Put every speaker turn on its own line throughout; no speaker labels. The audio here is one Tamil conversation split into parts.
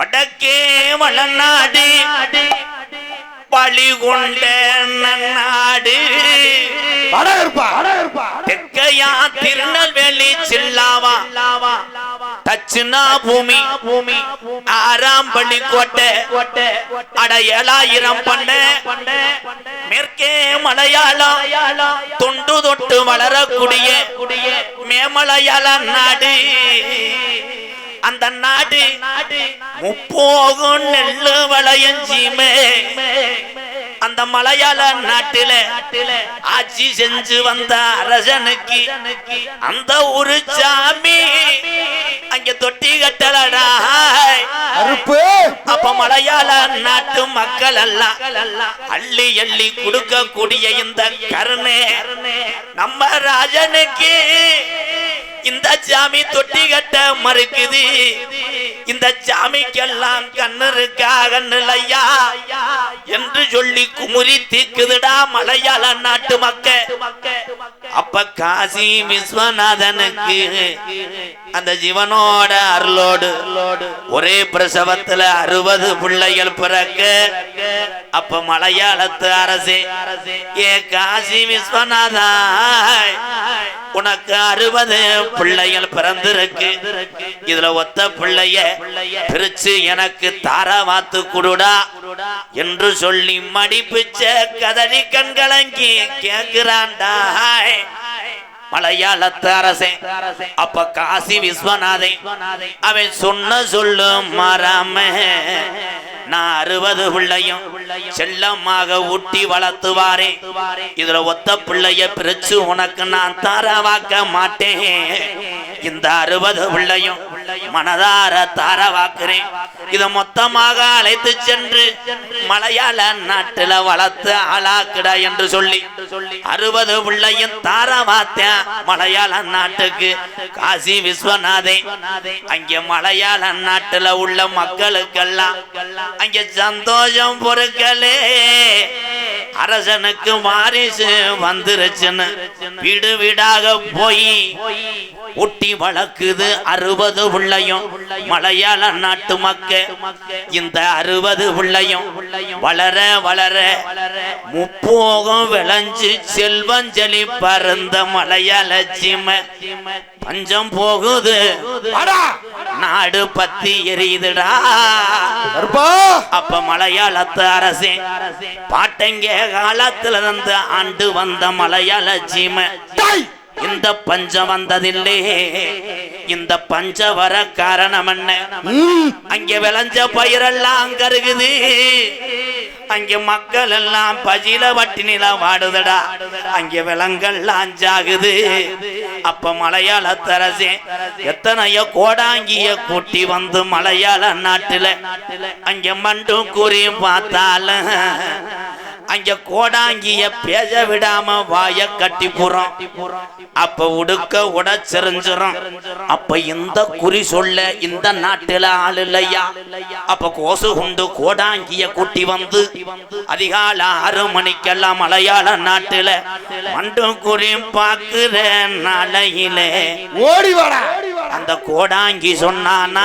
வடக்கே வளநாடு பழி கொண்ட நன்னாடு தெற்கையா திருநெல்வேலி சில்லாவா தச்சுனா பூமி பூமி ஆறாம் பள்ளி கோட்டை அட ஏழாயிரம் பண்ண மேற்கே மலையாளம் தொண்டு தொட்டு வளரக்கூடிய மேமலையாள நாடு. அந்த நாடு முப்போகும் நெல்லு வளையஞ்சிமே. அந்த மலையாள நாட்டில ஆட்சி செஞ்சு வந்த அரசனுக்கு அந்த ஒரு சாமி அங்க தொட்டி கட்டலடா. அப்ப மலையாள நாட்டு மக்கள் எல்லாம் அள்ளி அள்ளி கொடுக்கக்கூடிய இந்த கருணை நம்ம ராஜனுக்கு. இந்த சாமி தொட்டி கட்ட மறுக்குது. இந்த சாமிக்கெல்லாம் கண்ணு இருக்கா என்று சொல்லி குமுறி தீக்குதுடா மலையாள நாட்டு மக்க. அப்ப காசி விஸ்வநாதனுக்கு அந்த ஜீவனோட அருளோடு ஒரே பிரசவத்துல அறுபது பிள்ளைகள் பிறக்க. அப்ப மலையாளத்து அரசே ஏ காசி விஸ்வநாதா உனக்கு அறுபது பிள்ளைகள் பிறந்திருக்கு. இதுல ஒத்த பிள்ளைய பிரிச்சு எனக்கு தாரவாத்து குடுடா என்று சொல்லி மடிப்பிச்ச கதறி கண்கலங்கி கேக்குறான்டா. மலையாளத்து அரசே. அப்ப காசி விஸ்வநாதை. அவன் சொன்ன சொல்லும் மாறாம. நான் அறுபது பிள்ளையும் செல்லமாக ஊட்டி வளர்த்துவாரே. இதுல ஒத்த பிள்ளைய பிரிச்சு உனக்கு நான் தாரவாக்க மாட்டேன். இந்த அறுபது பிள்ளையும் மனதார தாரவாக்குறேன். இத மொத்தமாக அழைத்து சென்று மலையாள நாட்டுல வளர்த்து ஆளாக்கிட என்று சொல்லி அறுபது பிள்ளையும் தாரவாத்தேன் மலையாள நாட்டுக்கு காசி விஸ்வநாதே. அங்கே மலையாள நாட்டுல உள்ள மக்களுக்கெல்லாம் அங்கே சந்தோஷம் பொருட்களே அரசனுக்கு வாரிசு வந்துருச்சுன்னு வீடு வீடாக போய் ஒட்டி வளர்க்குது அறுபது பிள்ளையும். மலையாள நாட்டு மக்க இந்த அறுபது பிள்ளையும் வளர வளர முப்போகம் விளைஞ்சு செல்வஞ்சலி பருந்த மலையாள சீமை. பஞ்சம் போகுது. நாடு பத்தி எரியுதுடா. அப்ப மலையாளத்து அரசே பாட்டங்க காலத்துல இருந்து ஆண்டு வந்த மலையாள
டாய்!
இந்த பஞ்சம் வந்ததில்லே. இந்த பஞ்ச வர காரணம் என்ன? அங்க விளைஞ்ச பயிரெல்லாம் கருகுது. அங்கே மக்கள் எல்லாம் பஜில வட்டினில வாடுதடா. அங்கே விலங்கெல்லாம் ஜாகுது. அப்ப மலையாள தரசே எத்தனையோ கோடாங்கிய கூட்டி வந்து மலையாள நாட்டுல. அங்கே மண்டும் கூறியும் பார்த்தாலும் அங்க கோடாங்கிய பேச விடாம வாய கட்டி போறோம் அப்ப உடுக்க உடச்செறிஞ்சிரும் அப்ப இந்த குறி சொல்ல இந்த நாட்டுல ஆள் இல்லையா? அப்ப கோசு கொண்டு கோடாங்கிய கூட்டி வந்து அதிகால ஆறு மணிக்கெல்லாம் மலையாள நாட்டுல மண்டும் குறியும் பாக்குற நாளையிலே.
ஓடி வாடா.
அந்த கோடாங்கி சொன்னானா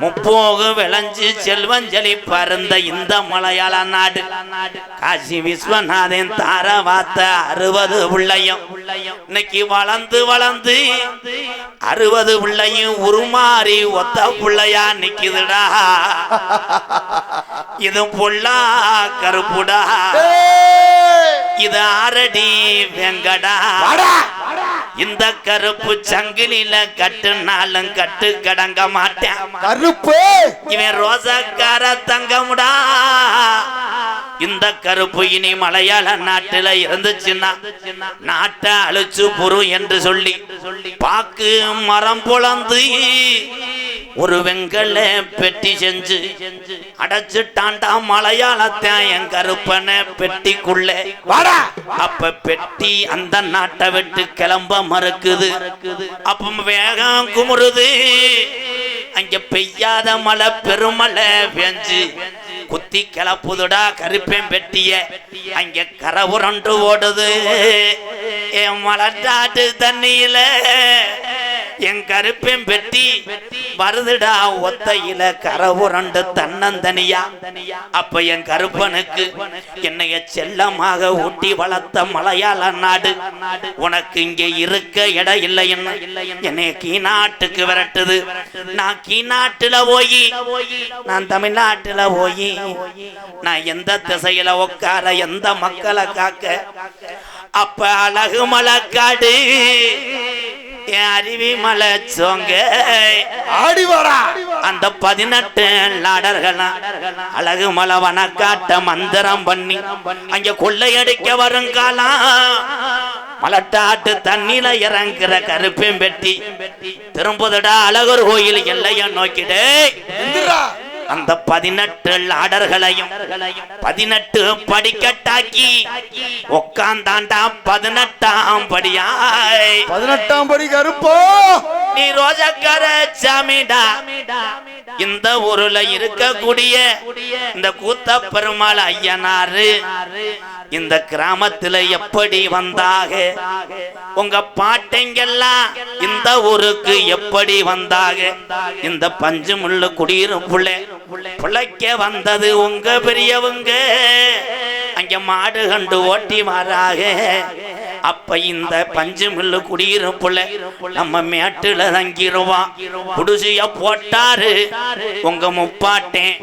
முப்போகு விளைஞ்சு செல்வஞ்சலி பருந்த இந்த மலையாள நாடு. காசி விஸ்வநாதன் தார வாத்த அறுபது பிள்ளையும் இன்னைக்கு வளர்ந்து வளர்ந்து அறுபது பிள்ளையும் உருமாறி ஒத்த பிள்ளையா நிக்குதுடா. இது பொல்லா கருப்புடா. இது ஆரடி வெங்கடா. இந்த கருப்பு சங்கிலில கட்டுனாலும் கட்டு கடங்க மாட்டேன்.
கருப்பு!
இவன் ரோசக்கார தங்கமுடா. இந்த கருப்பு இனி மலையாள நாட்டுல இருந்துச்சுன்னா நாட்டை அழிச்சு புரு என்று சொல்லி பாக்கு மரம் பொழந்து ஒரு வெங்கல பெட்டி செஞ்சு அடைச்சிட்டான்டா மலையாளத்தான் என் கருப்பனை பெட்டிக்குள்ள. அப்ப பெட்டி அந்த நாட்டை விட்டு கிளம்ப மறுக்குது. அப்ப வேகம் குமுறுது. அங்க பெய்யாத மழை பெருமழை பெஞ்சு. குத்தி கிளப்புதுடா கருப்பேன் பெட்டிய. அங்க கரை உரண்டு ஓடுது. என் மலட்டாட்டு தண்ணியில. என் கருப்பேன் பெட்டி வருதுடா ஒத்தையில கரவுரண்டு தன்னந்தனியா. அப்ப என் கருப்பனுக்கு என்னைய செல்லமாக ஊட்டி வளர்த்த மலையாள நாடு. உனக்கு இங்க இருக்க இடம் இல்லை என்னைய கீநாட்டுக்கு விரட்டுது. நான் கீநாட்டுல போய் நான் தமிழ்நாட்டுல போய் நான் எந்த திசையில உட்கார எந்த மக்களை காக்க? அப்ப அழகு மலக்காடு. என் அருவி மலை சோங்க.
ஆடி வாடா.
அந்த பதினெட்டு நாடர்கள் அழகு மலை வனக்காட்ட மந்திரம் பண்ணி அங்க கொள்ளையடிக்க வருங்காலம் மலட்டாட்டு தண்ணில இறங்குற கருப்பேன் பெட்டி திரும்புதடா அழகர் கோயில் எல்லைய நோக்கிடு.
இந்திரா
அந்த பதினெட்டு லாடர்களையும் பதினெட்டு படிக்கட்டாக்கி உக்காந்தாண்டா பதினெட்டாம் படியாய்.
பதினெட்டாம் படி கருப்போ.
நீ ரோஜக்கார சாமிடா இந்த ஊருல இருக்கக்கூடிய இந்த கூத்த பெருமாள் ஐயனாரு இந்த கிராமத்துல எப்படி வந்தாக? உங்க பாட்டைங்கெல்லாம் இந்த ஊருக்கு எப்படி வந்தாக? இந்த பஞ்சு முள்ளு குடியிரும் புள்ளை பிள்ளைக்க வந்தது உங்க பெரியவங்க. அங்க மாடு கண்டு ஓட்டி மாறாக அப்ப இந்த பஞ்சு மில்லு குடியிருப்புல நம்ம மேட்டுல தங்கிருவான் குடிசைய போட்டாரு. உங்க முப்பாட்டேன்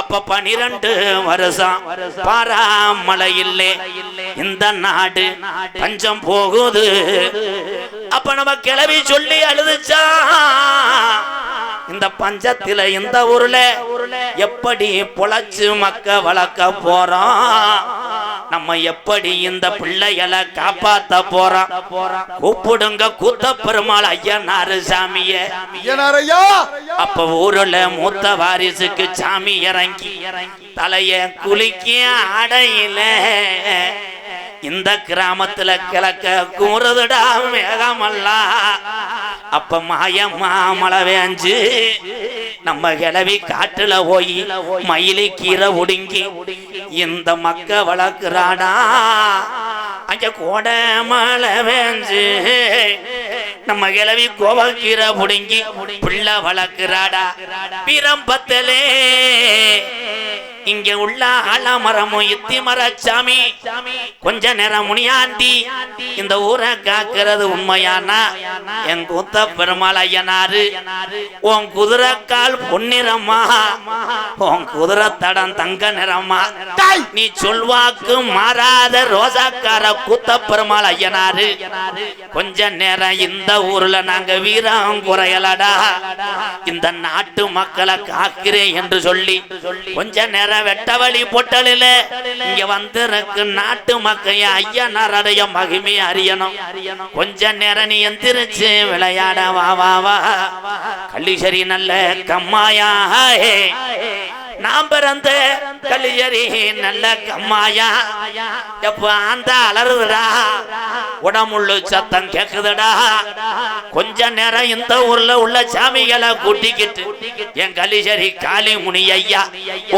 அப்ப பனிரெண்டு வருஷம் பாராமலை இல்லை இந்த நாடு பஞ்சம் போகுது. அப்ப நம்ம கிளவி சொல்லி அழுதுச்சா. இந்த பஞ்சத்தில இந்த ஊர்ல எப்படி பொழைச்சு மக்க வளர்க்க போறோம்? நம்ம எப்படி இந்த பிள்ளைகளை காப்பாத்த போறோம்? கூப்பிடுங்க கூத்த பெருமாள் ஐயனாரு சாமிய. அப்ப ஊருல மூத்த வாரிசுக்கு சாமி இறங்கி தலைய குளிக்க அடையில இந்த கிராமத்துல கிழக்க கூறுதுடா மேகமல்லா. அப்ப மாயம்மா மழை வேஞ்சு நம்ம கிளவி காட்டுல போய் மயிலி கீரை ஒடுங்கி இந்த மக்க வளர்க்குறாடா. அங்க கோட மழை வேஞ்சு நம்ம கிளவி கோவக்கீரை புடுங்கி பிள்ளை வளர்க்கிறாடா. பிரம்பத்திலே இங்க உள்ள ஆலமரமும் இத்தி மரச்சாமி. கொஞ்ச நேரம் முனியாண்டி இந்த ஊரை காக்கிறது உண்மையானா? என் கூத்த பெருமாள் ஐயனாரு உன் குதிரைக்கால் பொன்னிறமா? உன் குதிரை தடம் தங்க நிறமா! நீ சொல்வாக்கு மாறாத ரோசாக்கார கூத்த பெருமாள் ஐயனாரு. கொஞ்ச நேரம் இந்த ஊர்ல நாங்க வீரம் குறையலடா. இந்த நாட்டு மக்களை காக்கிறேன் என்று சொல்லி கொஞ்ச நேரம் இருக்கிற வெட்டவழி பொட்டலில இங்க வந்திருக்கு நாட்டு மக்கள். ஐயனாருடைய மகிமை அறியணும். கொஞ்ச நேரம் நீ எந்திரிச்சு விளையாட வா வா வா. கள்ளிசரி நல்ல கம்மாயா நான் பிறந்த கலியரி நல்ல கம்மாயா. எப்ப அந்த அலறுதுடா? உடம்புள்ள சத்தம் கேக்குதுடா. கொஞ்ச நேரம் இந்த ஊர்ல உள்ள சாமிகளை கூட்டிக்கிட்டு என் கலிசரி காளி முனி ஐயா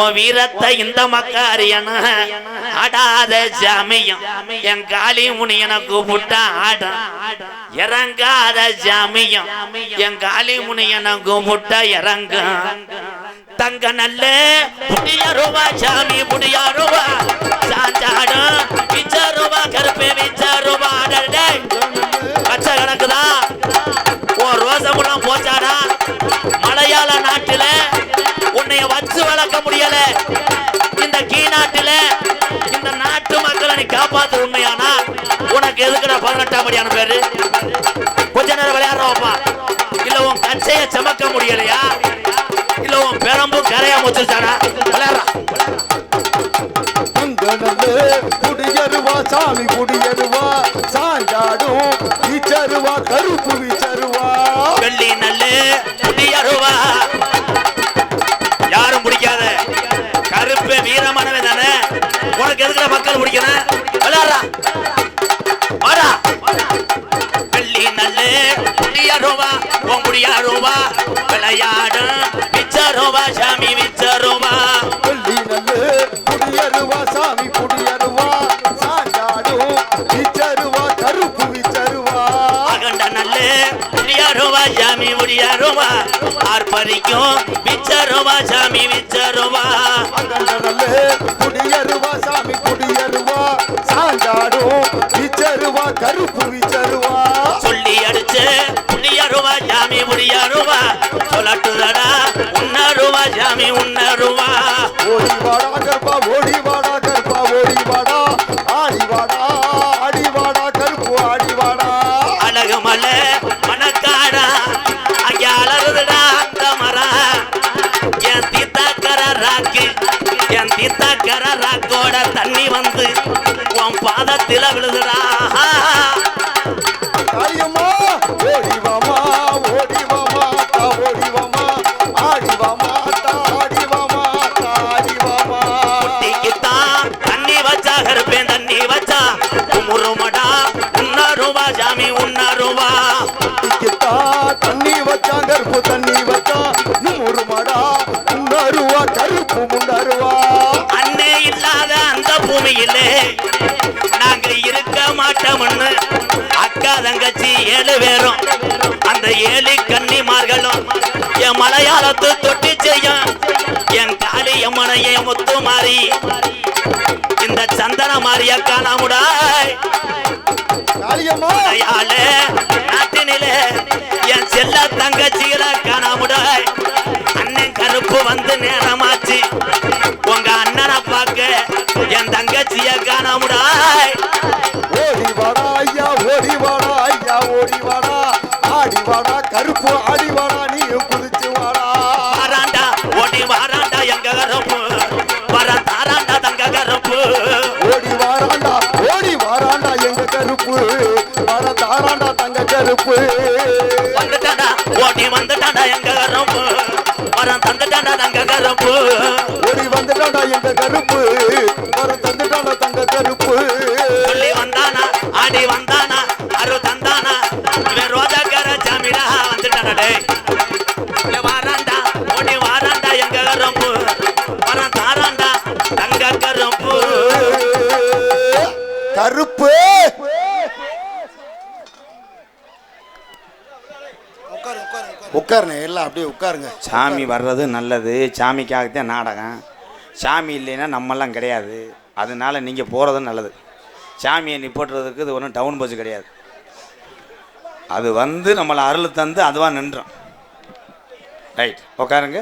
உன் வீரத்தை இந்த மக்க அறியணும். ஆடாத சாமியும் என் காளி முனியனை கூப்பிட்டா ஆடும். இறங்காத சாமியும் என் காளி முனியனை கூப்பிட்டா இறங்கும். தங்க நல்ல புடியாருவா சாமி புடியாருவா சாஞ்சாடும் விச்சாருவா கருப்பு விச்சாருவா டேய் பச்சை கணக்குதா உன் ரோசமுலாம் போச்சாடா? மலையாள நாட்டில் உன்னைய வச்சு வளர்க்க முடியல. இந்த கீ நாட்டில் இந்த நாட்டு மக்களை நீ காப்பாத்து உண்மையானா? உனக்கு எதுக்குடா பதினெட்டாம் படியான பேரு? கொஞ்ச நேரம் விளையாடுறோம்ப்பா. முச்சுச்சாடா விளையாடுறா
குடியருவா சாமி குடியருவா சாஞ்சாடும் வீச்சருவா கருப்பு வீச்சருவா
வெள்ளி நல்லு முடியருவா யாரும் பிடிக்காத கருப்பு வீரமானவன் தானே? உனக்கு எதுக்குற மக்கள் பிடிக்கணும் முடியருவா உன் முடியாருவா விளையாடும் விச்சருவா சாமி விச்சருவா
வெள்ளி நல்லு குடியருவா சாமி குடியருவா. சாஞ்சாடும் வீச்சருவா கருப்பு வீச்சருவா
அகண்ட நல்லு முடியாருவா சாமி முடியாருவா ஆர்ப்பரிக்கும் விச்சருவா சாமி விச்சருவா
அகண்டனல்லே குடியருவா சாமி குடியருவா. சாஞ்சாடும் விச்சருவா கருப்பு விச்சருவா
சொல்லி அடிச்சு சாமி முடியாருவா. சொல்லட்டுதடா உன்னருவா சாமி உன்னருவா.
ஓடி வாடா கருப்பா ஓடி வாடா கருப்பா ஓடி வாடா ஆடி வாடா ஆடி வாடா கருப்பு ஆடி வாடா
அழகு மலை மணக்காடா. அங்கே அலறுதுடா அந்த மரம் என் தீத்தாக்கர ராக்கு. என் தீத்தாக்கர ராக்கோட தண்ணி வந்து உன் பாதத்தில விழுதுடா. ஏழு பேரும் அந்த ஏழு கன்னிமார்களும் என் மலையாளத்து தொட்டி செய்யும் என் காளி அம்மனைய முத்து மாறி. இந்த சந்தன மாறிய காணாமுடாய் நாட்டினிலே என் செல்ல தங்கச்சிகளை காணாமுடாய் அண்ணன் கருப்பு வந்து நேரமாச்சு. உங்க அண்ணனை பார்க்க என் தங்கச்சிய காணாமுடாய்
ஓடி வாடா ஐயா ஓடி வாடா. கருப்பு
வந்துட்டாடா ஓடி வந்துட்டாடா எங்க கருப்பு வர தந்துட்டாடா தங்க கருப்பு
ஓடி வந்துட்டாடா எங்க கருப்பு வர தந்துட்டாடா தங்க கருப்பு
சொல்லி வந்தானா ஆடி வந்தானா
உட்காருங்க எல்லாம் அப்படியே உட்காருங்க.
சாமி வர்றது நல்லது சாமிக்காகத்தான் நாடகம். சாமி இல்லைன்னா நம்மெல்லாம் கிடையாது. அதனால நீங்கள் போகிறதும் நல்லது. சாமியை நிப்பாட்டுறதுக்கு இது ஒன்றும் டவுன் பஸ் கிடையாது. அது வந்து நம்மளை அருள் தந்து அதுவாக நின்றோம். ரைட் உட்காருங்க.